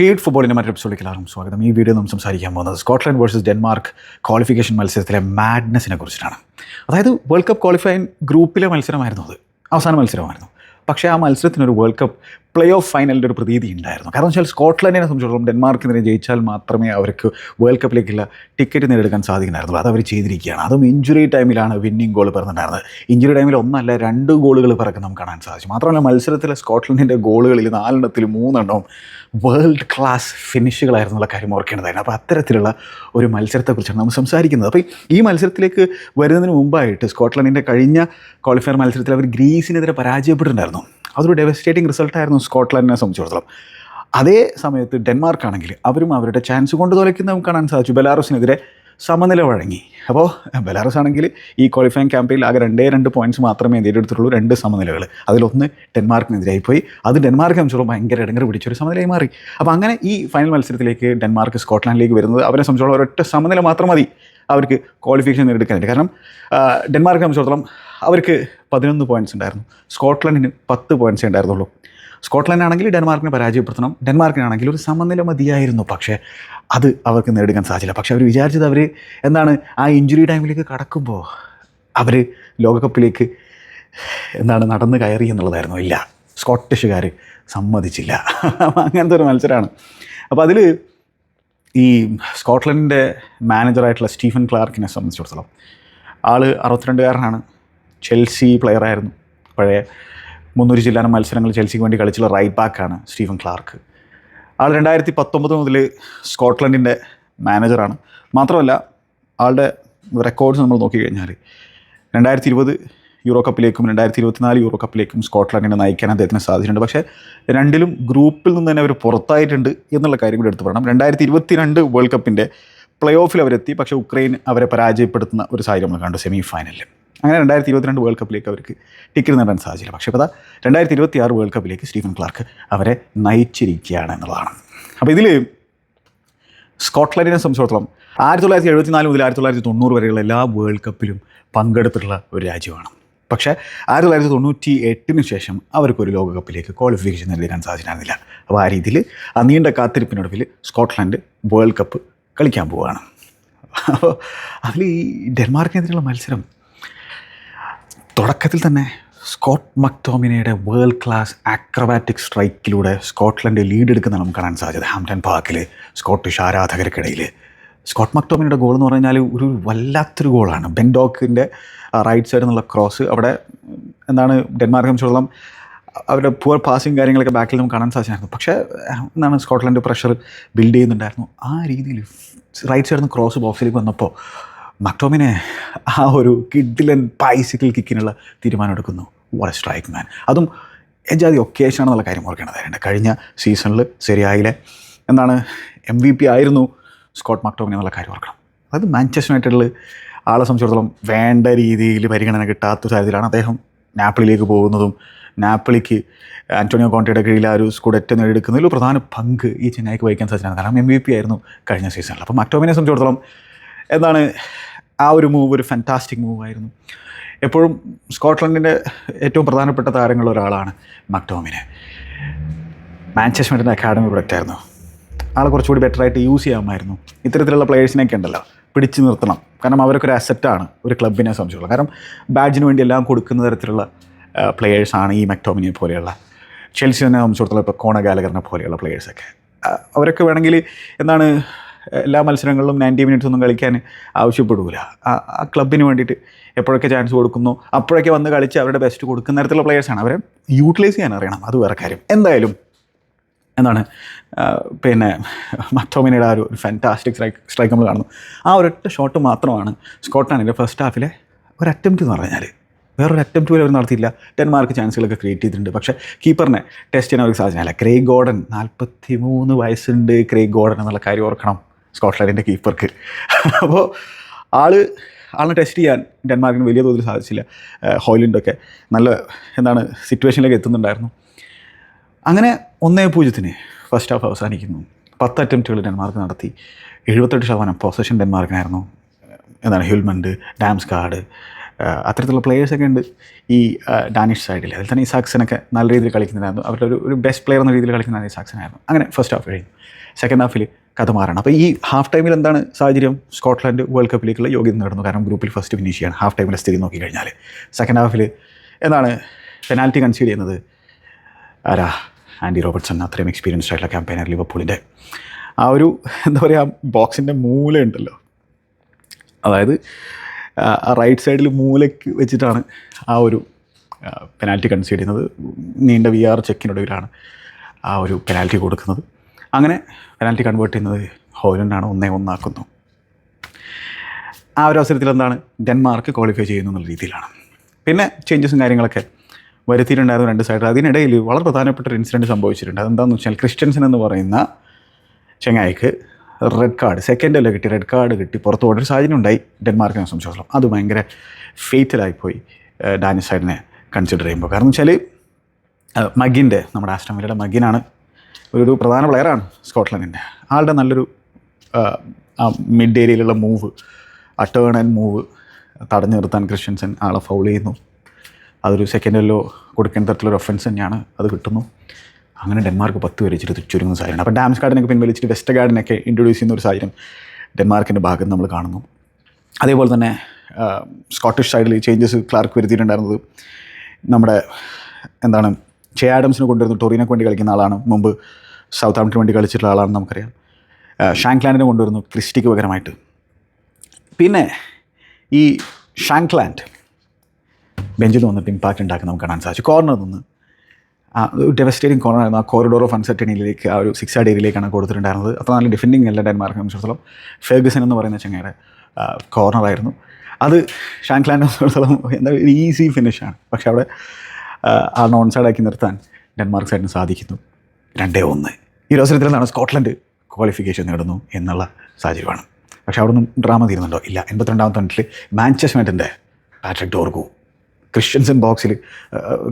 Feed ഫുട്ബോളിന്റെ മറ്റൊരു എപ്പിസോഡിലേക്ക് എല്ലാവർക്കും സ്വാഗതം. ഈ വീഡിയോ നമ്മൾ സംസാരിക്കാൻ പോകുന്നത് സ്കോട്ട്ലൻഡ് വേഴ്സസ് ഡെൻമാർക്ക് ക്വാളിഫിക്കേഷൻ മത്സരത്തിലെ മാഡ്നെസ്സിനെ കുറിച്ചിട്ടാണ്. അതായത് വേൾഡ് കപ്പ് ക്വാളിഫൈങ് ഗ്രൂപ്പിലെ മത്സരമായിരുന്നു അത്. അവസാന മത്സരമായിരുന്നു. പക്ഷേ ആ മത്സരത്തിനൊരു വേൾഡ് കപ്പ് പ്ലേ ഓഫ് ഫൈനലിന്റെ ഒരു പ്രതീതി ഉണ്ടായിരുന്നു. കാരണം വെച്ചാൽ സ്കോട്ട്ലൻഡിനെ സംബന്ധിച്ചിടത്തോളം ഡെൻമാർക്കിനെ ജയിച്ചാൽ മാത്രമേ അവർക്ക് വേൾഡ് കപ്പിലേക്കുള്ള ടിക്കറ്റ് നേടിയെടുക്കാൻ സാധിക്കുന്നുണ്ടായിരുന്നു. അത് അവർ ചെയ്തിരിക്കുകയാണ്. അതും ഇഞ്ചുറി ടൈമിലാണ് വിന്നിംഗ് ഗോൾ പിറന്നിട്ടുണ്ടായിരുന്നത്. ഇഞ്ചുറി ടൈമിൽ ഒന്നല്ല രണ്ട് ഗോളുകൾ പിറക്കം നമുക്ക് കാണാൻ സാധിച്ചു. മാത്രമല്ല മത്സരത്തിലെ സ്കോട്ട്ലൻഡിന്റെ ഗോളുകളിൽ നാലെണ്ണത്തിൽ മൂന്നെണ്ണവും വേൾഡ് ക്ലാസ് ഫിനിഷുകളായിരുന്നുള്ള കാര്യം ഓർക്കേണ്ടതായിരുന്നു. അപ്പോൾ അത്തരത്തിലുള്ള ഒരു മത്സരത്തെക്കുറിച്ചാണ് നമ്മൾ സംസാരിക്കുന്നത്. അപ്പോൾ ഈ മത്സരത്തിലേക്ക് വരുന്നതിന് മുമ്പായിട്ട് സ്കോട്ട്ലൻഡിന്റെ കഴിഞ്ഞ ക്വാളിഫയർ മത്സരത്തിൽ അവർ ഗ്രീസിനെതിരെ പരാജയപ്പെട്ടിട്ടുണ്ടായിരുന്നു. അതൊരു ഡെവസ്റ്റേറ്റിംഗ് റിസൾട്ടായിരുന്നു സ്കോട്ട്ലൻഡിനെ സംബന്ധിച്ചിടത്തോളം. അതേ സമയത്ത് ഡെൻമാർക്ക് ആണെങ്കിൽ അവരും അവരുടെ ചാൻസ് കൊണ്ട് തുലയ്ക്കുന്ന നമുക്ക് കാണാൻ സാധിച്ചു. ബെലാറസിനെതിരെ സമനില വഴങ്ങി. അപ്പോൾ ബെലാറസ് ആണെങ്കിൽ ഈ ക്വാളിഫയിങ് ക്യാമ്പയിൽ ആകെ രണ്ടേ രണ്ട് പോയിന്റ്സ് മാത്രമേ നേടിയെടുത്തിട്ടുള്ളൂ രണ്ട് സമനിലകൾ അതിലൊന്ന് ഡെൻമാർക്കിനെതിരായി പോയി അത് ഡെൻമാർക്ക് സംബന്ധിച്ചോളം ഭയങ്കര ഇടങ്ങർ പിടിച്ചൊരു സമനിലയായി മാറി. അപ്പോൾ അങ്ങനെ ഈ ഫൈനൽ മത്സരത്തിലേക്ക് ഡെൻമാർക്ക് സ്കോട്ട്ലാൻഡിലേക്ക് വരുന്നത് അവരെ സംബന്ധിച്ചോളം ഒരൊറ്റ സമനില മാത്രം മതി അവർക്ക് ക്വാളിഫിക്കേഷൻ നേടിയെടുക്കാനായിട്ട്. കാരണം ഡെൻമാർക്ക് സംബന്ധിച്ചിടത്തോളം അവർക്ക് പതിനൊന്ന് പോയിന്റ്സ് ഉണ്ടായിരുന്നു. സ്കോട്ട്ലൻഡിന് പത്ത് പോയിന്റ്സേ ഉണ്ടായിരുന്നുള്ളൂ. സ്കോട്ട്ലൻഡ് ആണെങ്കിൽ ഡെൻമാർക്കിനെ പരാജയപ്പെടുത്തണം. ഡെൻമാർക്കിനാണെങ്കിൽ ഒരു സമനില മതിയായിരുന്നു. പക്ഷേ അത് അവർക്ക് നേടിക്കാൻ സാധിച്ചില്ല. പക്ഷേ അവർ വിചാരിച്ചത് അവർ എന്താണ് ആ ഇഞ്ചുറി ടൈമിലേക്ക് കടക്കുമ്പോൾ അവർ ലോകകപ്പിലേക്ക് എന്താണ് നടന്ന് കയറി എന്നുള്ളതായിരുന്നു. ഇല്ല സ്കോട്ടിഷുകാർ സമ്മതിച്ചില്ല. അങ്ങനത്തെ ഒരു മത്സരമാണ് അപ്പോൾ അതിൽ ഈ സ്കോട്ട്ലൻഡിന്റെ മാനേജറായിട്ടുള്ള സ്റ്റീഫൻ ക്ലാർക്കിനെ സംബന്ധിച്ചിടത്തോളം ആൾ അറുപത്തിരണ്ടുകാരനാണ്. ചെൽസി പ്ലെയറായിരുന്നു പഴയ മുന്നൂറ് ജില്ലാനം മത്സരങ്ങൾ ചെൽസിക്ക് വേണ്ടി കളിച്ചുള്ള റൈറ്റ് ബാക്കാണ് സ്റ്റീഫൻ ക്ലാർക്ക്. ആൾ രണ്ടായിരത്തി പത്തൊമ്പത് മുതൽ സ്കോട്ട്ലൻഡിന്റെ മാനേജറാണ് മാത്രമല്ല ആളുടെ റെക്കോർഡ്സ് നമ്മൾ നോക്കിക്കഴിഞ്ഞാൽ രണ്ടായിരത്തി ഇരുപത് യൂറോ കപ്പിലേക്കും രണ്ടായിരത്തി ഇരുപത്തിനാല് യൂറോ കപ്പിലേക്കും സ്കോട്ട്ലൻഡിനെ നയിക്കാൻ അദ്ദേഹത്തിന് സാധിച്ചിട്ടുണ്ട് പക്ഷേ രണ്ടിലും ഗ്രൂപ്പിൽ നിന്ന് തന്നെ അവർ പുറത്തായിട്ടുണ്ട് എന്നുള്ള കാര്യം കൂടി എടുത്തു പറയണം. രണ്ടായിരത്തി ഇരുപത്തിരണ്ട് വേൾഡ് കപ്പിന്റെ പ്ലേ ഓഫിൽ അവരെത്തി. പക്ഷേ ഉക്രൈൻ അവരെ പരാജയപ്പെടുത്തുന്ന ഒരു സാഹചര്യം നമ്മൾ കണ്ടു സെമി ഫൈനലിൽ അങ്ങനെ രണ്ടായിരത്തി ഇരുപത്തിരണ്ട് വേൾഡ് കപ്പിലേക്ക് അവർക്ക് ടിക്കറ്റ് നേടാൻ സാധിച്ചില്ല. പക്ഷേ ഇപ്പോൾ രണ്ടായിരത്തി ഇരുപത്തി ആറ് വേൾഡ് കപ്പിലേക്ക് സ്റ്റീഫൻ ക്ലാർക്ക് അവരെ നയിച്ചിരിക്കുകയാണ് എന്നുള്ളതാണ്. അപ്പോൾ ഇതിൽ സ്കോട്ട്ലൻഡിനെ സംബന്ധിച്ചിടത്തോളം ആയിരത്തി തൊള്ളായിരത്തി എഴുപത്തി നാല് മുതൽ ആയിരത്തി തൊള്ളായിരത്തി തൊണ്ണൂറ് വരെയുള്ള എല്ലാ വേൾഡ് കപ്പിലും പങ്കെടുത്തിട്ടുള്ള ഒരു രാജ്യമാണ്. പക്ഷേ ആയിരത്തി തൊള്ളായിരത്തി തൊണ്ണൂറ്റി എട്ടിന് ശേഷം അവർക്കൊരു ലോകകപ്പിലേക്ക് ക്വാളിഫിക്കേഷൻ നേടിയെടുക്കാൻ സാധിച്ചിരുന്നില്ല. അപ്പോൾ ആ രീതിയിൽ ആ നീണ്ട കാത്തിരിപ്പിനൊടുവിൽ സ്കോട്ട്ലൻഡ് വേൾഡ് കപ്പ് കളിക്കാൻ പോവുകയാണ്. അപ്പോൾ അതിൽ ഈ ഡെൻമാർക്കിനെതിരെയുള്ള മത്സരം തുടക്കത്തിൽ തന്നെ സ്കോട്ട് മക്ടോമിനയുടെ വേൾഡ് ക്ലാസ് ആക്രോബാറ്റിക് സ്ട്രൈക്കിലൂടെ സ്കോട്ട്ലൻഡ് ലീഡ് എടുക്കുന്ന നമുക്ക് കാണാൻ സാധിച്ചത്. ഹാംപ്ടൺ പാർക്കിൽ സ്കോട്ടിഷ് ആരാധകർക്കിടയിൽ സ്കോട്ട് മക്ടോമിനയുടെ ഗോൾ എന്ന് പറഞ്ഞാൽ ഒരു വല്ലാത്തൊരു ഗോളാണ് ബെൻഡോക്കിന്റെ റൈറ്റ് സൈഡിൽ നിന്നുള്ള ക്രോസ് അവിടെ എന്താണ് ഡെൻമാർക്ക് സംബന്ധിച്ചിടത്തോളം അവരുടെ പുവർ പാസിങ് കാര്യങ്ങളൊക്കെ ബാക്കിൽ നമുക്ക് കാണാൻ സാധിച്ചായിരുന്നു പക്ഷേ എന്താണ് സ്കോട്ട്ലൻഡ് പ്രഷർ ബിൽഡ് ചെയ്യുന്നുണ്ടായിരുന്നു. ആ രീതിയിൽ റൈറ്റ് സൈഡിൽ നിന്ന് ക്രോസ് ബോക്സിലേക്ക് വന്നപ്പോൾ മക്ടോമിനെ ആ ഒരു കിഡിലൻ ബൈസിക്കിൾ കിക്കിനുള്ള തീരുമാനം എടുക്കുന്നു. വാട്ട് സ്ട്രൈക്ക് മാൻ അതും എജാതി ഒക്കേഷൻ ആണെന്നുള്ള കാര്യം ഓർക്കേണ്ടത് എന്റെ കഴിഞ്ഞ സീസണിൽ ശരിയായിലെ എന്താണ് എം വി പി ആയിരുന്നു സ്കോട്ട് മക്ടോമിനെ എന്നുള്ള കാര്യം ഓർക്കണം. അതായത് മാഞ്ചസ്റ്റർ യുണൈറ്റഡിൽ ആളെ സംബന്ധിച്ചിടത്തോളം വേണ്ട രീതിയിൽ പരിഗണന കിട്ടാത്ത സാഹചര്യത്തിലാണ് അദ്ദേഹം നാപ്പിളിലേക്ക് പോകുന്നതും നാപ്പിളിക്ക് ആന്റോണിയോ കോണ്ടയുടെ കീഴിൽ ആ ഒരു സ്കുഡറ്റ് നേടിയെടുക്കുന്നതിൽ പ്രധാന പങ്ക് ഈ ചെന്നൈക്ക് വഹിക്കാൻ സാധിച്ചാണ് കാരണം എം വി പി ആയിരുന്നു കഴിഞ്ഞ സീസണിൽ അപ്പോൾ മക്ടോമിനെ സംബന്ധിച്ചിടത്തോളം എന്താണ് ആ ഒരു മൂവ് ഒരു ഫാന്റാസ്റ്റിക് മൂവ് ആയിരുന്നു. എപ്പോഴും സ്കോട്ട്ലൻഡിന്റെ ഏറ്റവും പ്രധാനപ്പെട്ട താരങ്ങളിൽ ഒരാളാണ് മക്ടോമിനെ മാഞ്ചസ്റ്റർ അക്കാഡമി പ്രൊഡക്റ്റ് ആയിരുന്നു ആളെ കുറച്ചുകൂടി ബെറ്റർ ആയിട്ട് യൂസ് ചെയ്യാമായിരുന്നു. ഇത്തരത്തിലുള്ള പ്ലേയേഴ്സിനെയൊക്കെ ഉണ്ടല്ലോ. പിടിച്ചു നിർത്തണം. കാരണം അവരൊക്കെ ഒരു അസറ്റാണ് ഒരു ക്ലബിനെ സംബന്ധിച്ചുള്ളത് കാരണം ബാഡ്ജിന് വേണ്ടി എല്ലാം കൊടുക്കുന്ന തരത്തിലുള്ള പ്ലെയേഴ്സാണ് ഈ മെക്ടോമിനെ പോലെയുള്ള ചെൽസിനെ സംബന്ധിച്ചിടത്തോളം ഇപ്പോൾ കോണ ഗാലകറിനെ പോലെയുള്ള പ്ലെയേഴ്സൊക്കെ അവരൊക്കെ വേണമെങ്കിൽ എന്താണ് എല്ലാ മത്സരങ്ങളിലും നയന്റി മിനിറ്റ്സ് ഒന്നും കളിക്കാൻ ആവശ്യപ്പെടില്ല ആ ക്ലബിന് വേണ്ടിയിട്ട് എപ്പോഴൊക്കെ ചാൻസ് കൊടുക്കുന്നു അപ്പോഴൊക്കെ വന്ന് കളിച്ച് അവരുടെ ബെസ്റ്റ് കൊടുക്കുന്ന തരത്തിലുള്ള പ്ലെയേഴ്സാണ് അവരെ യൂട്ടിലൈസ് ചെയ്യാൻ അറിയണം. അത് വേറെ കാര്യം. എന്തായാലും എന്താണ് പിന്നെ മക്ടോമിനയുടെ ആ ഒരു ഫാന്റാസ്റ്റിക് സ്ട്രൈക്ക് സ്ട്രൈക്ക് നമ്മൾ കാണുന്നു. ആ ഒരൊറ്റ ഷോട്ട് മാത്രമാണ് സ്കോട്ട്ലാൻഡിന്റെ ഫസ്റ്റ് ഹാഫിലെ ഒരു അറ്റംപ്റ്റ് എന്ന് പറഞ്ഞാൽ വേറൊരു അറ്റംപ്റ്റ് പോലും അവർ നടത്തിയില്ല. ടെൻമാർക്ക് ചാൻസുകളൊക്കെ ക്രിയേറ്റ് ചെയ്തിട്ടുണ്ട്. പക്ഷേ കീപ്പറിനെ ടെസ്റ്റ് ചെയ്യാൻ അവർക്ക് സാധിച്ചില്ല. ക്രേ ഗോർഡൻ നാൽപ്പത്തി മൂന്ന് വയസ്സുണ്ട് ക്രേ ഗോർഡൻ എന്നുള്ള കാര്യം ഓർക്കണം. സ്കോട്ട്ലാൻഡിന്റെ കീപ്പർക്ക്. അപ്പോൾ ആൾ ആളിനെ ടെസ്റ്റ് ചെയ്യാൻ ഡെൻമാർക്കിന് വലിയ തോതിൽ സാധിച്ചില്ല. ഹോയിലിന്റൊക്കെ നല്ല എന്താണ് സിറ്റുവേഷനിലേക്ക് എത്തുന്നുണ്ടായിരുന്നു. അങ്ങനെ ഒന്നേ പൂജ്യത്തിന് ഫസ്റ്റ് ഹാഫ് അവസാനിക്കുന്നു. പത്ത് അറ്റംപ്റ്റുകൾ ഡെൻമാർക്ക് നടത്തി. എഴുപത്തെട്ട് ശതമാനം പൊസഷൻ ഡെൻമാർക്കിനായിരുന്നു. എന്താണ് ഹ്യൂൽമണ്ട് ഡാംസ് കാർഡ് അത്തരത്തിലുള്ള പ്ലേയേഴ്സൊക്കെ ഉണ്ട് ഈ ഡാനിഷ് സൈഡിൽ അതിൽ തന്നെ ഈ സാക്സനൊക്കെ നല്ല രീതിയിൽ കളിക്കുന്നുണ്ടായിരുന്നു. അവരുടെ ഒരു ഒരു ബെസ്റ്റ് പ്ലെയർ എന്ന രീതിയിൽ കളിക്കുന്ന ഈ സാക്സനായിരുന്നു. അങ്ങനെ ഫസ്റ്റ് ഹാഫ് കഴിഞ്ഞു. സെക്കൻഡ് ഹാഫിൽ കഥ മാറണം. അപ്പോൾ ഈ ഹാഫ് ടൈമിൽ എന്താണ് സാഹചര്യം? സ്കോട്ട്ലൻഡ് വേൾഡ് കപ്പിലേക്കുള്ള യോഗ്യത നേടുന്നു. കാരണം ഗ്രൂപ്പിൽ ഫസ്റ്റ് ഫിനിഷ് ചെയ്യാണ് ഹാഫ് ടൈമിലെ സ്ഥിതി നോക്കിക്കഴിഞ്ഞാൽ. സെക്കൻഡ് ഹാഫിൽ എന്താണ് പെനാൽറ്റി കൺസീഡ് ചെയ്യുന്നത്? ആരാ? Andy Robertson. അത്രയും എക്സ്പീരിയൻസ്ഡ് ആയിട്ടുള്ള ക്യാമ്പയിനർ ലിവർപൂളിന്റെ ആ ഒരു എന്താ പറയുക ബോക്സിന്റെ മൂലയുണ്ടല്ലോ അതായത് റൈറ്റ് സൈഡിൽ മൂലയ്ക്ക് വെച്ചിട്ടാണ് ആ ഒരു പെനാൽറ്റി കൺസീഡ് ചെയ്യുന്നത്. നീണ്ട വി ആർ ചെക്കിനൊടുവിലാണ് ആ ഒരു പെനാൽറ്റി കൊടുക്കുന്നത്. അങ്ങനെ പെനാൽറ്റി കൺവേർട്ട് ചെയ്യുന്നത് ഹോലൻഡാണ് ഒന്നേ ഒന്നാക്കുന്നു. ആ ഒരു അവസരത്തിൽ എന്താണ് ഡെൻമാർക്ക് ക്വാളിഫൈ ചെയ്യുന്നു എന്നുള്ള രീതിയിലാണ്. പിന്നെ ചേഞ്ചസും കാര്യങ്ങളൊക്കെ വരുത്തിയിട്ടുണ്ടായിരുന്നു രണ്ട് സൈഡിൽ അതിനിടയിൽ വളരെ പ്രധാനപ്പെട്ട ഒരു ഇൻസിഡന്റ് സംഭവിച്ചിട്ടുണ്ട്. അതെന്താണെന്ന് വെച്ചാൽ ക്രിസ്ത്യൻസൻ എന്ന് പറയുന്ന ചെങ്ങായിക്ക് റെഡ് കാർഡ് സെക്കൻഡ് അല്ലേ കിട്ടി റെഡ് കാർഡ് കിട്ടി പുറത്ത് പോകേണ്ട ഒരു സാഹചര്യം ഉണ്ടായി ഡെൻമാർക്കിനെ സംബന്ധിച്ചിടത്തോളം. അത് ഭയങ്കര ഫെയ്റ്റലായിപ്പോയി ഡാനിഷ് സൈഡിനെ കൺസിഡർ ചെയ്യുമ്പോൾ. കാരണം വെച്ചാൽ മഗിന്റെ നമ്മുടെ ആസ്റ്റം വില്ലയുടെ മഗിനാണ് ഒരു പ്രധാന പ്ലെയറാണ് സ്കോട്ട്ലൻഡിന്റെ. ആളുടെ നല്ലൊരു മിഡ് ഏരിയയിലുള്ള മൂവ് ആ ടേൺ ആൻഡ് മൂവ് തടഞ്ഞു നിർത്താൻ ക്രിസ്ത്യൻസൻ ആളെ ഫൗൾ ചെയ്യുന്നു. അതൊരു സെക്കൻഡിലോ കൊടുക്കേണ്ട തരത്തിലൊരു ഒഫൻസ് തന്നെയാണ് അത് കിട്ടുന്നു. അങ്ങനെ ഡെൻമാർക്ക് പത്ത് വരെ ഇച്ചിരി ചുരുങ്ങുന്ന സാഹചര്യം അപ്പോൾ ഡാംസ് ഗാർഡിനൊക്കെ പിൻവലിച്ചിട്ട് വെസ്റ്റ് ഗാർഡിനൊക്കെ ഇൻട്രൊഡ്യൂസ് ചെയ്യുന്ന ഒരു സാഹചര്യം ഡെൻമാർക്കിന്റെ ഭാഗത്ത് നമ്മൾ കാണുന്നു. അതേപോലെ തന്നെ സ്കോട്ടിഷ് സൈഡിൽ ചേഞ്ചസ് ക്ലാർക്ക് വരുത്തിയിട്ടുണ്ടായിരുന്നത് നമ്മുടെ എന്താണ് ചെ ആഡംസിനെ കൊണ്ടുവരുന്നു ടൊറീനൊക്കെ വേണ്ടി കളിക്കുന്ന ആളാണ്. മുമ്പ് സൗത്ത് ആംപ്റ്റിന് വേണ്ടി കളിച്ചിട്ടുള്ള ആളാണെന്ന് നമുക്കറിയാം. ഷാങ്ക്ലാൻഡിനെ കൊണ്ടുവരുന്നു ക്രിസ്റ്റിക്ക് പകരമായിട്ട്. പിന്നെ ഈ ഷാങ്ക്ലാൻഡ് ബെഞ്ചിൽ വന്നിട്ട് ഇമ്പാക്റ്റ് ഉണ്ടാക്കുന്ന നമുക്ക് കാണാൻ സാധിച്ചു. കോർണർ നിന്ന് ആ ഡെവസ്റ്റേറ്റിംഗ് കോർണർ ആയിരുന്നു. ആ കോറിഡോർ ഓഫ് അൺസർട്ടനിയിലേക്ക് ആ ഒരു സിക്സ് ആഡ് ഏരിയയിലേക്കാണ് കൊടുത്തിട്ടുണ്ടായിരുന്നത്. അപ്പോൾ നല്ല ഡിഫെൻഡിങ് അല്ല ഡെൻമാർക്ക് സംബന്ധിച്ചിടത്തോളം. ഫെർഗസൺ എന്ന് പറയുന്ന ചങ്ങയുടെ കോർണറായിരുന്നു അത് ഷാങ്ക്ലാൻഡിനെ സംബന്ധിച്ചിടത്തോളം എന്താ ഒരു ഈസി ഫിനിഷാണ് പക്ഷേ അവിടെ ആ, നോൺ സൈഡാക്കി നിർത്താൻ ഡെൻമാർക്ക് സൈഡിന് സാധിക്കുന്നു. രണ്ടേ ഒന്ന്. ഈ അവസരത്തിൽ നിന്നാണ് സ്കോട്ട്ലൻഡ് ക്വാളിഫിക്കേഷൻ നേടുന്നു എന്നുള്ള സാഹചര്യമാണ്. പക്ഷേ അവിടെ നിന്നും ഡ്രാമ തീരുന്നുണ്ടോ? ഇല്ല. എൺപത്തിരണ്ടാമത്തെ മിനിറ്റിൽ മാഞ്ചസ്റ്റർ യുണൈറ്റഡിന്റെ പാട്രിക് ഡോർഗു ക്രിസ്ത്യൻസൺ ബോക്സിൽ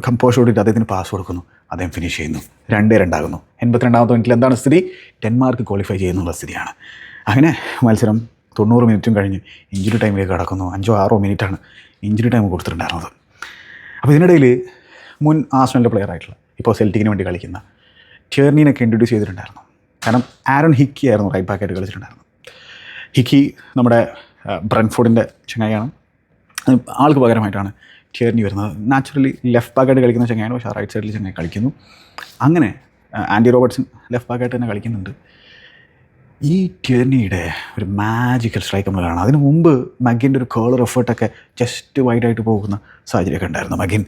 കമ്പോഷോടിട്ട് അദ്ദേഹത്തിന് പാസ് കൊടുക്കുന്നു. അദ്ദേഹം ഫിനിഷ് ചെയ്യുന്നു. രണ്ടേ രണ്ടാകുന്നു. എൺപത്തിരണ്ടാമത്തെ മിനിറ്റിൽ എന്താണ് സ്ഥിതി? ഡെൻമാർക്ക് ക്വാളിഫൈ ചെയ്യുന്നുള്ള സ്ഥിതിയാണ്. അങ്ങനെ മത്സരം തൊണ്ണൂറ് മിനിറ്റും കഴിഞ്ഞ് ഇഞ്ചുറി ടൈമിലേക്ക് കടക്കുന്നു. അഞ്ചോ ആറോ മിനിറ്റാണ് ഇഞ്ചുറി ടൈം കൊടുത്തിട്ടുണ്ടായിരുന്നത്. അപ്പോൾ ഇതിനിടയിൽ മുൻ ആസ്ട്രലിന്റെ പ്ലെയർ ആയിട്ടുള്ള ഇപ്പോൾ സെൽറ്റിക്കിന് വേണ്ടി കളിക്കുന്ന ചേർണീനൊക്കെ ഇൻട്രൊഡ്യൂസ് ചെയ്തിട്ടുണ്ടായിരുന്നു. കാരണം ആരോൺ ഹിക്കി ആയിരുന്നു റൈറ്റ് ബാക്കായിട്ട് കളിച്ചിട്ടുണ്ടായിരുന്നു ഹിക്കി നമ്മുടെ ബ്രൻഫോർഡിന്റെ ചങ്ങായിയാണ്. ആൾക്ക് പകരമായിട്ടാണ് ടിയർണി വരുന്നത്. നാച്ചുറലി ലെഫ്റ്റ് ബാക്കായിട്ട് കളിക്കുന്ന ചങ്ങായാണ് പക്ഷേ റൈറ്റ് സൈഡിൽ ചങ്ങായി കളിക്കുന്നു. അങ്ങനെ ആന്റി റോബർട്ട്സൺ ലെഫ്റ്റ് ബാക്കായിട്ട് തന്നെ കളിക്കുന്നുണ്ട്. ഈ ടിയർണിയുടെ ഒരു മാജിക്കൽ സ്ട്രൈക്ക് നമ്മൾ കാണാം. അതിന് മുമ്പ് മഗിന്റെ ഒരു കേളർ എഫേർട്ടൊക്കെ ജസ്റ്റ് വൈഡായിട്ട് പോകുന്ന സാഹചര്യമൊക്കെ ഉണ്ടായിരുന്നു. മഗിൻ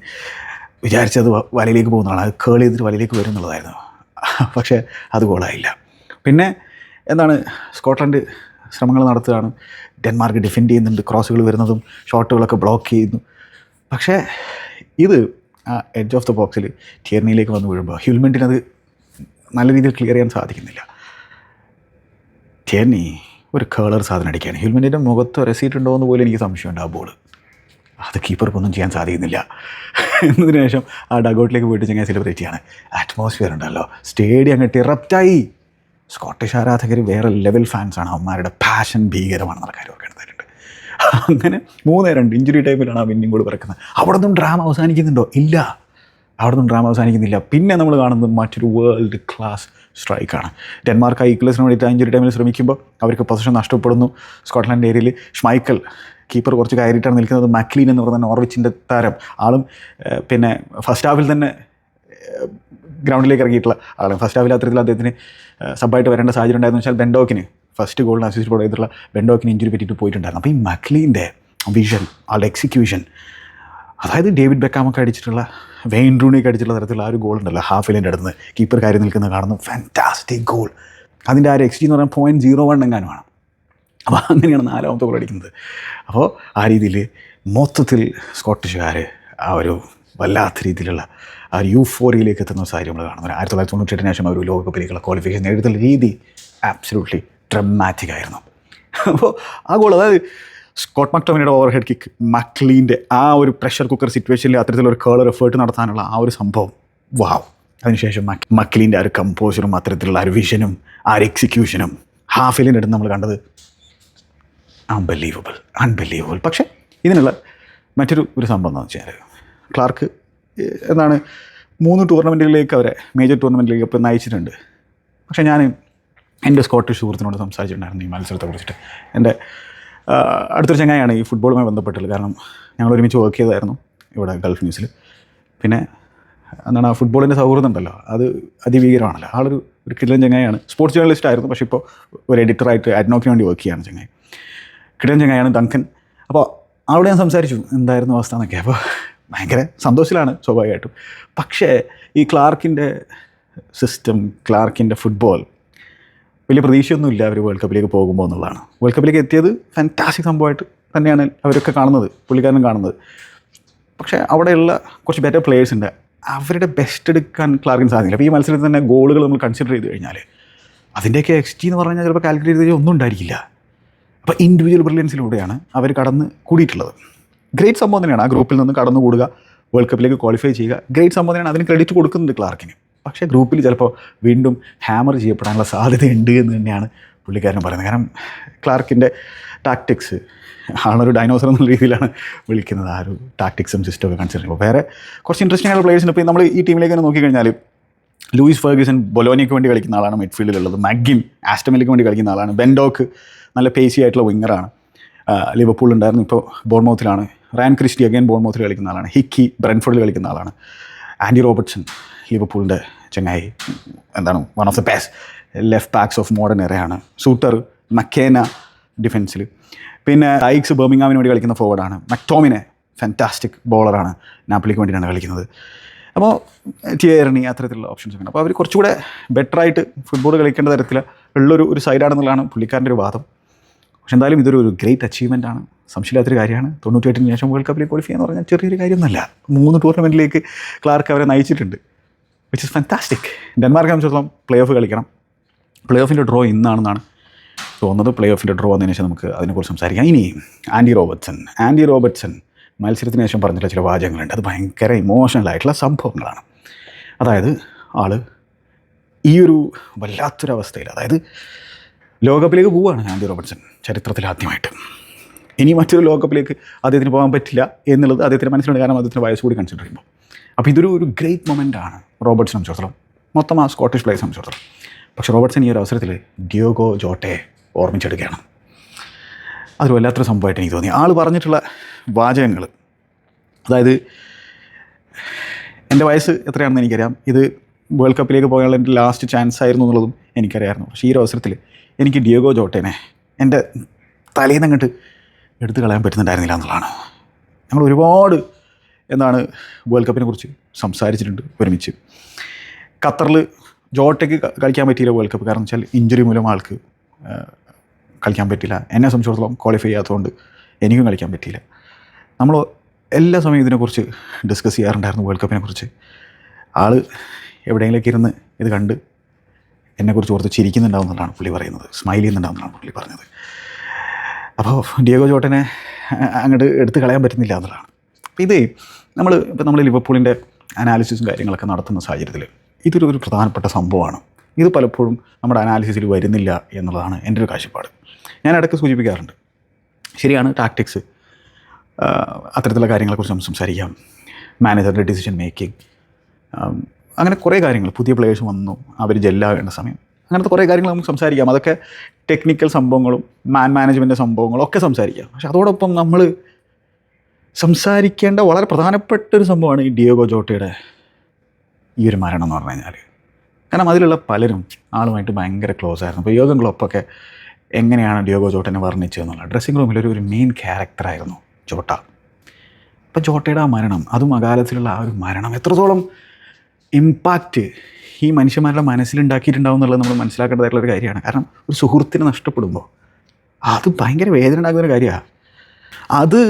വിചാരിച്ചത് വലയിലേക്ക് പോകുന്നതാണ്. അത് കേൾ ചെയ്തിട്ട് വലയിലേക്ക് വരും എന്നുള്ളതായിരുന്നു. പക്ഷേ അത് ഗോളായില്ല പിന്നെ എന്താണ് സ്കോട്ട്ലൻഡ് ശ്രമങ്ങൾ നടത്തുകയാണ്. ഡെൻമാർക്ക് ഡിഫെൻഡ് ചെയ്യുന്നുണ്ട് ക്രോസുകൾ വരുന്നതും ഷോട്ടുകളൊക്കെ ബ്ലോക്ക് ചെയ്യുന്നു. പക്ഷേ ഇത് ആ എഡ്ജ് ഓഫ് ദ ബോക്സിൽ ടിയർണിയിലേക്ക് വന്ന് വീഴുമ്പോൾ ഹ്യൂൽമെന്റിനത് നല്ല രീതിയിൽ ക്ലിയർ ചെയ്യാൻ സാധിക്കുന്നില്ല. ടിയർണി ഒരു കേളർ സാധനം അടിക്കുകയാണ്. ഹ്യൂൽമെന്റിന്റെ മുഖത്ത് രസീറ്റുണ്ടോ എന്ന് പോലും എനിക്ക് സംശയമുണ്ട് ആ ബോൾ അത് കീപ്പർക്കൊന്നും ചെയ്യാൻ സാധിക്കുന്നില്ല. എന്നതിന് ശേഷം ആ ഡഗൗട്ടിലേക്ക് പോയിട്ട് ചങ്ങനെ സെലിബ്രേറ്റ് ചെയ്യാണ്. അറ്റ്മോസ്ഫിയർ ഉണ്ടല്ലോ. സ്റ്റേഡിയം അങ്ങ് ഇറപ്റ്റായി സ്കോട്ടിഷ് ആരാധകർ വേറെ ലെവൽ ഫാൻസാണ് അവന്മാരുടെ പാഷൻ ഭീകരമാണെന്നുള്ള കാര്യമൊക്കെ എടുത്തിട്ടുണ്ട്. അങ്ങനെ മൂന്ന് രണ്ട് ഇഞ്ചുറി ടൈമിലാണ് ആ വിന്നിംഗ് ഗോൾ പിറക്കുന്നത്. അവിടെ നിന്നും ഡ്രാമ അവസാനിക്കുന്നുണ്ടോ? ഇല്ല. അവിടെ നിന്നും ഡ്രാമ അവസാനിക്കുന്നില്ല. പിന്നെ നമ്മൾ കാണുന്നത് മറ്റൊരു വേൾഡ് ക്ലാസ് സ്ട്രൈക്കാണ് ഡെൻമാർക്ക് ഈക്വലസിന് വേണ്ടിയിട്ട് ഇഞ്ചുറി ടൈമിൽ ശ്രമിക്കുമ്പോൾ അവർക്ക് പൊസിഷൻ നഷ്ടപ്പെടുന്നു. സ്കോട്ട്ലാൻഡ് ഏരിയയിൽ ഷ്മൈക്കൽ കീപ്പർ കുറച്ച് കയറിയിട്ടാണ് നിൽക്കുന്നത്. മക്ലീൻ എന്ന് പറയുന്ന നോർവിച്ചിന്റെ താരം. ആളും പിന്നെ ഫസ്റ്റ് ഹാഫിൽ തന്നെ ഗ്രൗണ്ടിലേക്ക് ഇറങ്ങിയിട്ടുള്ള ആളാണ്. ഫസ്റ്റ് ഹാഫിൽ അത്തരത്തിൽ അദ്ദേഹത്തിന് സബായിട്ട് വരേണ്ട സാഹചര്യം ഉണ്ടായിരുന്നു. വെച്ചാൽ ബെൻഡോക്കിന് ഫസ്റ്റ് ഗോളിന് അസിസ്റ്റ് ചെയ്തിട്ടുള്ള ബെൻഡോക്കിന് ഇഞ്ചുറി പറ്റിയിട്ട് പോയിട്ടുണ്ടായിരുന്നു. അപ്പോൾ ഈ മക്ലീന്റെ വിഷൻ ആളുടെ എക്സിക്യൂഷൻ അതായത് ഡേവിഡ് ബെക്കാമൊക്കെ അടിച്ചിട്ടുള്ള വെയിൻ റൂണിയൊക്കെ അടിച്ചിട്ടുള്ള തരത്തിലുള്ള ആ ഒരു ഗോൾ ഉണ്ടല്ലോ ഹാഫ് ലൈന്റെ അടുത്ത് കീപ്പർ കാര്യം നിൽക്കുന്ന കാണുന്നു. ഫാന്റാസ്റ്റിക് ഗോൾ അതിന്റെ ആ ഒരു എക്സ്ജി എന്ന് പറയുന്നത് പോയിന്റ് സീറോ വൺ എങ്ങാനുമാണ് അപ്പോൾ അങ്ങനെയാണ് നാലാമത്തെ ഗോൾ അടിക്കുന്നത്. അപ്പോൾ ആ രീതിയിൽ മൊത്തത്തിൽ സ്കോട്ടിഷുകാർ ആ ഒരു വല്ലാത്ത രീതിയിലുള്ള ആ ഒരു യൂഫോറിയയിലേക്ക് എത്തുന്ന സാഹചര്യം നമ്മൾ കാണുന്നത് ആയിരത്തി തൊള്ളായിരത്തി തൊണ്ണൂറ്റി ശേഷം അവർ ലോകകപ്പിലേക്കുള്ള ക്വാളിഫിക്കേഷൻ നേടിയിട്ടുള്ള രീതി ആബ്സലൂട്ട്ലി ഡ്രമാറ്റിക് ആയിരുന്നു. അപ്പോൾ ആ ഗോൾ അതായത് സ്കോട്ട് മക്ടോമിനിയുടെ ഓവർ ഹെഡ് കിക്ക് മക്ലീന്റെ ആ ഒരു പ്രഷർ കുക്കർ സിറ്റുവേഷനിൽ അത്തരത്തിലൊരു കേളർ എഫേർട്ട് നടത്താനുള്ള ആ ഒരു സംഭവം. വാവ് അതിനുശേഷം മക് മക്ലീന്റെ ആ ഒരു കമ്പോസറും അത്തരത്തിലുള്ള ആ ഒരു വിഷനും ആ ഒരു എക്സിക്യൂഷനും ഹാഫിലിന്റെ അടുത്ത് നമ്മൾ കണ്ടത് അൺബലീവബിൾ അൺബിലീവബിൾ പക്ഷേ ഇതിനുള്ള മറ്റൊരു ഒരു സംഭവം എന്താണെന്ന് വെച്ചാൽ ക്ലാർക്ക് എന്താണ് മൂന്ന് ടൂർണമെന്റുകളിലേക്ക് അവരെ മേജർ ടൂർണമെന്റിലേക്ക് ഇപ്പോൾ നയിച്ചിട്ടുണ്ട്. പക്ഷേ ഞാൻ എന്റെ സ്കോട്ടിഷ് സുഹൃത്തിനോട് സംസാരിച്ചിട്ടുണ്ടായിരുന്നു ഈ മത്സരത്തെ കുറിച്ചിട്ട്. എന്റെ അടുത്തൊരു ചങ്ങായാണ് ഈ ഫുട്ബോളുമായി ബന്ധപ്പെട്ടുള്ളത് കാരണം ഞങ്ങൾ ഒരുമിച്ച് വർക്ക് ചെയ്തായിരുന്നു ഇവിടെ ഗൾഫ് ന്യൂസിൽ പിന്നെ എന്താണ് ആ ഫുട്ബോളിന്റെ സൗഹൃദം ഉണ്ടല്ലോ. അത് അതിഭീകരമാണല്ലോ. ആളൊരു ഒരു കിടലൻ ചങ്ങായാണ് സ്പോർട്സ് ജേർണലിസ്റ്റ് ആയിരുന്നു. പക്ഷേ ഇപ്പോൾ ഒരു എഡിറ്ററായിട്ട് അഡ്നോക്കിന് വേണ്ടി വർക്ക് ചെയ്യാണ് ചങ്ങായി. കിടലൻ ചങ്ങായാണ് ഡങ്കൻ അപ്പോൾ അവിടെ ഞാൻ സംസാരിച്ചു എന്തായിരുന്നു അവസ്ഥ എന്നൊക്കെ. അപ്പോൾ ഭയങ്കര സന്തോഷത്തിലാണ് സ്വാഭാവികമായിട്ടും. പക്ഷേ ഈ ക്ലാർക്കിന്റെ സിസ്റ്റം ക്ലാർക്കിന്റെ ഫുട്ബോൾ വലിയ പ്രതീക്ഷയൊന്നുമില്ല അവർ വേൾഡ് കപ്പിലേക്ക് പോകുമ്പോൾ എന്നുള്ളതാണ്. വേൾഡ് കപ്പിലേക്ക് എത്തിയത് ഫാന്റാസ്റ്റിക് സംഭവമായിട്ട് തന്നെയാണ് അവരൊക്കെ കാണുന്നത് പുള്ളിക്കാരനും കാണുന്നത്. പക്ഷേ അവിടെയുള്ള കുറച്ച് ബെറ്റർ പ്ലേയേഴ്സ് ഉണ്ട്. അവരുടെ ബെസ്റ്റ് എടുക്കാൻ ക്ലാർക്കിന് സാധിക്കില്ല. അപ്പോൾ ഈ മത്സരത്തിൽ തന്നെ ഗോളുകൾ നമ്മൾ കൺസിഡർ ചെയ്ത് കഴിഞ്ഞാൽ അതിന്റെയൊക്കെ എക്സ് ടി എന്ന് പറഞ്ഞാൽ ചിലപ്പോൾ കാൽക്കുലേറ്റ് ചെയ്ത് ഒന്നും ഉണ്ടായിരിക്കില്ല. അപ്പോൾ ഇൻഡിവിജ്വൽ ബ്രില്യൻസിലൂടെയാണ് അവർ കടന്ന് കൂടിയിട്ടുള്ളത്. ഗ്രേറ്റ് സംഭവം തന്നെയാണ് ആ ഗ്രൂപ്പിൽ നിന്ന് കടന്നു കൂടുക വേൾഡ് കപ്പിലേക്ക് ക്വാളിഫൈ ചെയ്യുക. ഗ്രേറ്റ് സംഭവം തന്നെയാണ് അതിന് ക്രെഡിറ്റ് കൊടുക്കുന്നുണ്ട് ക്ലാർക്കിന്. പക്ഷേ ഗ്രൂപ്പിൽ ചിലപ്പോൾ വീണ്ടും ഹാമർ ചെയ്യപ്പെടാനുള്ള സാധ്യതയുണ്ട് എന്ന് തന്നെയാണ് പുള്ളിക്കാരൻ പറയുന്നത്. കാരണം ക്ലാർക്കിന്റെ ടാക്ടിക്സ് ആളൊരു ഡൈനോസർ എന്നുള്ള രീതിയിലാണ് വിളിക്കുന്നത്. ആ ഒരു ടാക്ടിക്സും സിസ്റ്റമൊക്കെ കൺസിഡർ ചെയ്യുമ്പോൾ വേറെ കുറച്ച് ഇൻട്രസ്റ്റിംഗ് ആയിട്ടുള്ള പ്ലേയേഴ്സിന് ഇപ്പോൾ നമ്മൾ ഈ ടീമിലേക്ക് തന്നെ നോക്കിക്കഴിഞ്ഞാൽ ലൂയിസ് ഫെർഗസൺ ബൊലോനിയ്ക്ക് വേണ്ടി കളിക്കുന്ന ആളാണ് മിഡ്ഫീൽഡിലുള്ളത്. മഗിൻ ആസ്റ്റമിലേക്ക് വേണ്ടി കളിക്കുന്ന ആളാണ്. ബെൻഡോക്ക് നല്ല പേസി ആയിട്ടുള്ള വിങ്ങറാണ് ലിവർപൂൾ ഉണ്ടായിരുന്നു. ഇപ്പോൾ ബോൺമൗത്തിലാണ്. റാൻ ക്രിസ്റ്റി അഗൈൻ ബോൺമൗത്തിൽ കളിക്കുന്ന ആളാണ്. ഹിക്കി ബ്രൻഫോർഡിൽ കളിക്കുന്ന ആളാണ്. ആൻഡി റോബർട്ട്സൺ ലിവർപൂളിന്റെ ചങ്ങായി എന്താണ് one of the best left backs of modern എറയാണ് Souttar McKenna ഡിഫൻസിൽ പിന്നെ ടൈക്സ് ബേമിങ്ങാമിന് വേണ്ടി കളിക്കുന്ന ഫോർവേഡാണ് മക്ടോമിനെ ഫാന്റാസ്റ്റിക് ബോളറാണ് നാപ്പിളിക്ക് വേണ്ടിയിട്ടാണ് കളിക്കുന്നത്. അപ്പോൾ ടിയർണി അത്തരത്തിലുള്ള ഓപ്ഷൻസ് ഒക്കെ അപ്പോൾ അവർ കുറച്ചുകൂടെ ബെറ്ററായിട്ട് ഫുട്ബോൾ കളിക്കേണ്ട തരത്തിൽ ഉള്ളൊരു ഒരു സൈഡാണെന്നുള്ളതാണ് പുള്ളിക്കാരന്റെ ഒരു വാദം. പക്ഷെ എന്തായാലും ഇതൊരു ഒരു ഗ്രേറ്റ് അച്ചീവ്മെന്റ് ആണ്. സംശയമില്ലാത്തൊരു കാര്യമാണ്. തൊണ്ണൂറ്റിയെട്ടിന് ശേഷം വേൾഡ് കപ്പിൽ ക്വാളിഫൈ എന്ന് പറഞ്ഞാൽ ചെറിയൊരു കാര്യമൊന്നുമല്ല. മൂന്ന് ടൂർണമെന്റിലേക്ക് ക്ലാർക്ക് അവരെ നയിച്ചിട്ടുണ്ട്. വിച്ച് ഇസ് ഫാന്റാസ്റ്റിക് ഡെൻമാർക്ക് സംബന്ധിച്ചിടത്തോളം പ്ലേ ഓഫ് കളിക്കണം. പ്ലേ ഓഫിന്റെ ഡ്രോ ഇന്നാണെന്നാണ് തോന്നുന്നത്. പ്ലേ ഓഫിന്റെ ഡ്രോ വന്നതിന് ശേഷം നമുക്ക് അതിനെക്കുറിച്ച് സംസാരിക്കാം. ഇനി ആൻഡി റോബർട്ട്സൺ. ആൻഡി റോബർട്ട്സൺ മത്സരത്തിന് ശേഷം പറഞ്ഞിട്ടുള്ള ചില വാചകങ്ങളുണ്ട്. അത് ഭയങ്കര ഇമോഷണൽ ആയിട്ടുള്ള സംഭവങ്ങളാണ്. അതായത് ആൾ ഈ ഒരു വല്ലാത്തൊരവസ്ഥയിൽ അതായത് ലോകകപ്പിലേക്ക് പോവുകയാണ് ആൻഡി റോബർട്ട്സൺ ചരിത്രത്തിൽ ആദ്യമായിട്ട്. ഇനി മറ്റൊരു ലോകകപ്പിലേക്ക് അദ്ദേഹത്തിന് പോകാൻ പറ്റില്ല എന്നുള്ളത് അദ്ദേഹത്തിന്റെ മനസ്സിലുണ്ട്. കാരണം അദ്ദേഹത്തിന്റെ വയസ്സ് കൂടി കൺസിഡർ ചെയ്യുമ്പോൾ. അപ്പോൾ ഇതൊരു ഒരു ഗ്രേറ്റ് മൊമെന്റാണ് റോബർട്ട്സിനെ സംബന്ധിച്ചിടത്തോളം. മൊത്തം ആ സ്കോട്ടിഷ് പ്ലേയെ സംബന്ധിച്ചിടത്തോളം. പക്ഷേ റോബർട്ട്സൺ ഈ ഒരു അവസരത്തിൽ ഡിയോഗോ ജോട്ടെ ഓർമ്മിച്ചെടുക്കുകയാണ്. അതൊരു വല്ലാത്തൊരു സംഭവമായിട്ട് എനിക്ക് തോന്നി. ആൾ പറഞ്ഞിട്ടുള്ള വാചകങ്ങൾ. അതായത് എന്റെ വയസ്സ് എത്രയാണെന്ന് എനിക്കറിയാം. ഇത് വേൾഡ് കപ്പിലേക്ക് പോകാനുള്ള എന്റെ ലാസ്റ്റ് ചാൻസ് ആയിരുന്നു എന്നുള്ളതും എനിക്കറിയാമായിരുന്നു. പക്ഷേ ഈ ഒരു അവസരത്തിൽ എനിക്ക് ഡിയോഗോ ജോട്ടേനെ എന്റെ തലയിൽ നിന്ന് അങ്ങോട്ട് എടുത്തു കളയാൻ പറ്റുന്നുണ്ടായിരുന്നില്ല എന്നുള്ളതാണ്. ഞങ്ങൾ ഒരുപാട് എന്താണ് വേൾഡ് കപ്പിനെ കുറിച്ച് സംസാരിച്ചിട്ടുണ്ട് ഒരുമിച്ച്. ഖത്തറിൽ ജോട്ടയ്ക്ക് കളിക്കാൻ പറ്റിയില്ല വേൾഡ് കപ്പ്. കാരണം വെച്ചാൽ ഇഞ്ചുറി മൂലം ആൾക്ക് കളിക്കാൻ പറ്റില്ല എന്നെ സംബന്ധിച്ചിടത്തോളം ക്വാളിഫൈ ചെയ്യാത്തതുകൊണ്ട് എനിക്കും കളിക്കാൻ പറ്റിയില്ല. നമ്മൾ എല്ലാ സമയവും ഇതിനെക്കുറിച്ച് ഡിസ്കസ് ചെയ്യാറുണ്ടായിരുന്നു വേൾഡ് കപ്പിനെ കുറിച്ച്. ആൾ എവിടെയെങ്കിലൊക്കെ ഇരുന്ന് ഇത് കണ്ട് എന്നെക്കുറിച്ച് ഓർത്ത് ചിരിക്കുന്നുണ്ടാവുന്നതാണ് പുള്ളി പറയുന്നത്. സ്മൈൽ ചെയ്യുന്നുണ്ടാവുന്നതാണ് പുള്ളി പറഞ്ഞത്. അപ്പോൾ ഡിയോഗോ ജോട്ടനെ അങ്ങോട്ട് എടുത്ത് കളയാൻ പറ്റുന്നില്ല എന്നുള്ളതാണ്. അപ്പോൾ ഇതേ നമ്മൾ ഇപ്പോൾ നമ്മൾ ലിവർപൂളിന്റെ അനാലിസിസും കാര്യങ്ങളൊക്കെ നടത്തുന്ന സാഹചര്യത്തിൽ ഇതൊരു ഒരു പ്രധാനപ്പെട്ട സംഭവമാണ്. ഇത് പലപ്പോഴും നമ്മുടെ അനാലിസിസിൽ വരുന്നില്ല എന്നുള്ളതാണ് എന്റെ ഒരു കാഴ്ചപ്പാട്. ഞാൻ ഇടയ്ക്ക് സൂചിപ്പിക്കാറുണ്ട്. ശരിയാണ് ടാക്ടിക്സ് അത്തരത്തിലുള്ള കാര്യങ്ങളെക്കുറിച്ച് നമുക്ക് സംസാരിക്കാം. മാനേജറുടെ ഡിസിഷൻ മേക്കിംഗ് അങ്ങനെ കുറേ കാര്യങ്ങൾ. പുതിയ പ്ലേയേഴ്സ് വന്നു. അവർ ജെല്ലാവേണ്ട സമയം. അങ്ങനത്തെ കുറേ കാര്യങ്ങൾ നമുക്ക് സംസാരിക്കാം. അതൊക്കെ ടെക്നിക്കൽ സംഭവങ്ങളും മാൻ മാനേജ്മെന്റ് സംഭവങ്ങളും ഒക്കെ സംസാരിക്കാം. പക്ഷെ അതോടൊപ്പം നമ്മൾ സംസാരിക്കേണ്ട വളരെ പ്രധാനപ്പെട്ട ഒരു സംഭവമാണ് ഈ ഡിയോഗോ ജോട്ടയുടെ ഈ ഒരു മരണം എന്ന് പറഞ്ഞു കഴിഞ്ഞാൽ കാരണം അതിലുള്ള പലരും ആളുമായിട്ട് ഭയങ്കര ക്ലോസ് ആയിരുന്നു. അപ്പോൾ യോഗം ക്ലോപ്പൊക്കെ എങ്ങനെയാണ് ഡിയോഗോ ജോട്ടനെ വർണിച്ചതെന്നുള്ള ഡ്രസ്സിംഗ് റൂമിൽ ഒരു ഒരു മെയിൻ ക്യാരക്ടറായിരുന്നു ജോട്ട അപ്പോൾ ജോട്ടയുടെ ആ മരണം അതും അകാലത്തിലുള്ള ആ ഒരു മരണം എത്രത്തോളം ഇമ്പാക്റ്റ് ഈ മനുഷ്യന്മാരുടെ മനസ്സിലുണ്ടാക്കിയിട്ടുണ്ടാവും എന്നുള്ളത് നമ്മൾ മനസ്സിലാക്കേണ്ടതായിട്ടുള്ള ഒരു കാര്യമാണ്. കാരണം ഒരു സുഹൃത്തിനെ നഷ്ടപ്പെടുമ്പോൾ അത് ഭയങ്കര വേദന ഉണ്ടാകുന്ന ഒരു കാര്യമാണ്. അത്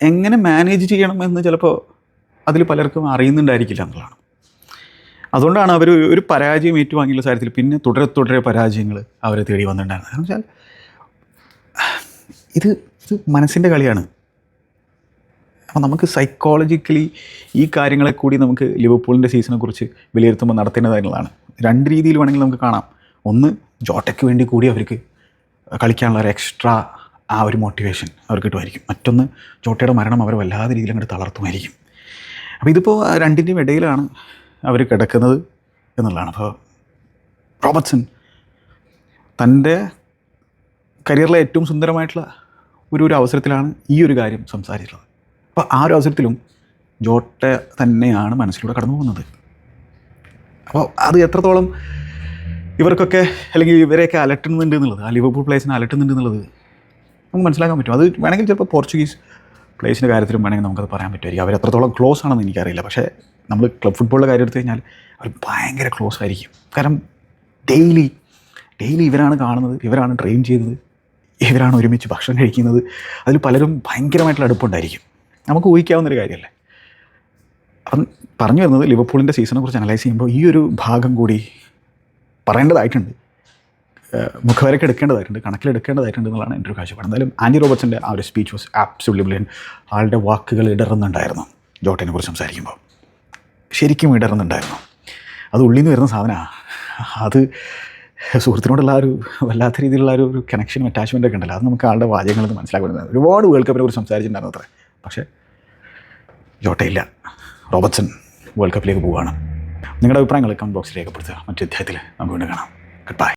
എങ്ങനെ മാനേജ് ചെയ്യണം ചെയ്യണമെന്ന് ചിലപ്പോൾ അതിൽ പലർക്കും അറിയുന്നുണ്ടായിരിക്കില്ല എന്നുള്ളതാണ്. അതുകൊണ്ടാണ് അവർ ഒരു പരാജയം ഏറ്റുവാങ്ങിയുള്ള കാര്യത്തിൽ പിന്നെ തുടരെ തുടരെ പരാജയങ്ങൾ അവരെ തേടി വന്നിട്ടുണ്ടായിരുന്നത്. കാരണം വെച്ചാൽ ഇത് ഇത് മനസ്സിന്റെ കളിയാണ്. അപ്പോൾ നമുക്ക് സൈക്കോളജിക്കലി ഈ കാര്യങ്ങളെ കൂടി നമുക്ക് ലിവർപൂളിന്റെ സീസണെ കുറിച്ച് വിലയിരുത്തുമ്പോൾ നടത്തേണ്ടതായിട്ടുള്ളതാണ് രണ്ട് രീതിയിൽ വേണമെങ്കിൽ നമുക്ക് കാണാം. ഒന്ന് ജോട്ടയ്ക്ക് വേണ്ടി കൂടി അവർക്ക് കളിക്കാനുള്ള ഒരു എക്സ്ട്രാ ആ ഒരു മോട്ടിവേഷൻ അവർക്ക് കിട്ടുമായിരിക്കും. മറ്റൊന്ന് ജോട്ടയുടെ മരണം അവർ വല്ലാതെ രീതിയിൽ അങ്ങോട്ട് തളർത്തുമായിരിക്കും. അപ്പോൾ ഇതിപ്പോൾ രണ്ടിന്റെയും ഇടയിലാണ് അവർ കിടക്കുന്നത് എന്നുള്ളതാണ്. അപ്പോൾ റോബർട്ട്സൺ തന്റെ കരിയറിലെ ഏറ്റവും സുന്ദരമായിട്ടുള്ള ഒരു ഒരു അവസരത്തിലാണ് ഈ ഒരു കാര്യം സംസാരിച്ചിട്ടുള്ളത്. അപ്പോൾ ആ ഒരു അവസരത്തിലും ജോട്ട തന്നെയാണ് മനസ്സിലൂടെ കടന്നു പോകുന്നത്. അപ്പോൾ അത് എത്രത്തോളം ഇവർക്കൊക്കെ അല്ലെങ്കിൽ ഇവരെയൊക്കെ അലട്ടുന്നുണ്ട് എന്നുള്ളത് ആ ലിവർപൂൾ പ്ലേസിനെ അലട്ടുന്നുണ്ട് എന്നുള്ളത് നമുക്ക് മനസ്സിലാക്കാൻ പറ്റും. അത് വേണമെങ്കിൽ ചിലപ്പോൾ പോർച്ചുഗീസ് പ്ലേസിന്റെ കാര്യത്തിലും വേണമെങ്കിൽ നമുക്കത് പറയാൻ പറ്റുമായിരിക്കും. അവർ എത്രത്തോളം ക്ലോസ് ആണെന്ന് എനിക്കറിയില്ല. പക്ഷേ നമ്മൾ ക്ലബ് ഫുട്ബോളിന്റെ കാര്യം എടുത്തു കഴിഞ്ഞാൽ അവർ ഭയങ്കര ക്ലോസ് ആയിരിക്കും. കാരണം ഡെയിലി ഡെയിലി ഇവരാണ് കാണുന്നത് ഇവരാണ് ട്രെയിൻ ചെയ്യുന്നത് ഇവരാണ് ഒരുമിച്ച് ഭക്ഷണം കഴിക്കുന്നത്. അതിൽ പലരും ഭയങ്കരമായിട്ടുള്ള അടുപ്പുണ്ടായിരിക്കും. നമുക്ക് ഊഹിക്കാവുന്നൊരു കാര്യമല്ലേ? അപ്പം പറഞ്ഞു വരുന്നത് ലിവർപൂളിന്റെ സീസണെ കുറിച്ച് അനലൈസ് ചെയ്യുമ്പോൾ ഈ ഒരു ഭാഗം കൂടി പറയേണ്ടതായിട്ടുണ്ട്. മുഖവരക്ക് എടുക്കേണ്ടതായിട്ടുണ്ട് കണക്കിലെടുക്കേണ്ടതായിട്ടുണ്ട് എന്നുള്ളതാണ് എന്റെ ഒരു കാഴ്ചപ്പാട്. എന്തായാലും ആന്റി റോബർട്സിന്റെ ആ ഒരു സ്പീച്ച് വാസ് ആബ്സുലി ബ്രില്യൻ ആളുടെ വാക്കുകൾ ഇടറുന്നുണ്ടായിരുന്നു ജോട്ടിനെ കുറിച്ച് സംസാരിക്കുമ്പോൾ. ശരിക്കും ഇടറുന്നുണ്ടായിരുന്നു. അത് ഉള്ളിൽ നിന്ന് വരുന്ന സാധനമാണ് അത് സുഹൃത്തിനോടുള്ള ആ ഒരു വല്ലാത്ത രീതിയിലുള്ള ഒരു ഒരു കണക്ഷനും അറ്റാച്ച്മെന്റ് ഒക്കെ ഉണ്ടല്ലോ. അത് നമുക്ക് ആളുടെ വാചകങ്ങളിൽ നിന്ന് മനസ്സിലാക്കുന്നത് ഒരുപാട് വേൾഡ് കപ്പിനെ കുറിച്ച് സംസാരിച്ചിട്ടുണ്ടായിരുന്നു അത്ര. പക്ഷേ ജോട്ടയില്ല. റോബർട്ട്സൺ വേൾഡ് കപ്പിലേക്ക് പോവുകയാണ്. നിങ്ങളുടെ അഭിപ്രായങ്ങൾ കമന്റ് ബോക്സിൽ രേഖപ്പെടുത്തുക. മറ്റു അധ്യായത്തിൽ നമുക്ക് വീണ്ടും കാണാം. Good bye